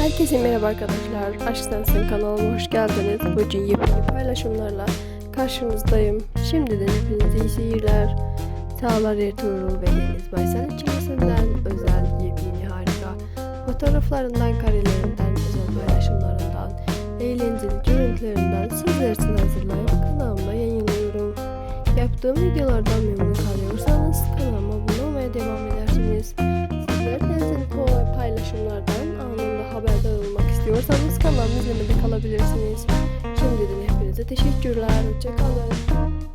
Herkese merhaba arkadaşlar. Aşk Sensin kanalıma hoş geldiniz. Bugün yepyeni paylaşımlarla karşınızdayım. Şimdiden hepinize iyi seyirler. Çağlar Ertuğrul ve Deniz Baysal ikilisinden özel yepyeni harika fotoğraflarından, karelerinden, özel paylaşımlarından, eğlenceli görüntülerinden sizler için hazırlayıp kanalıma yayınlıyorum. Yaptığım videolardan memnun kalıyorsanız olmak istiyorsanız kanalımı izlemede kalabilirsiniz. Şimdiden hepinize teşekkürler. Hoşçakalın.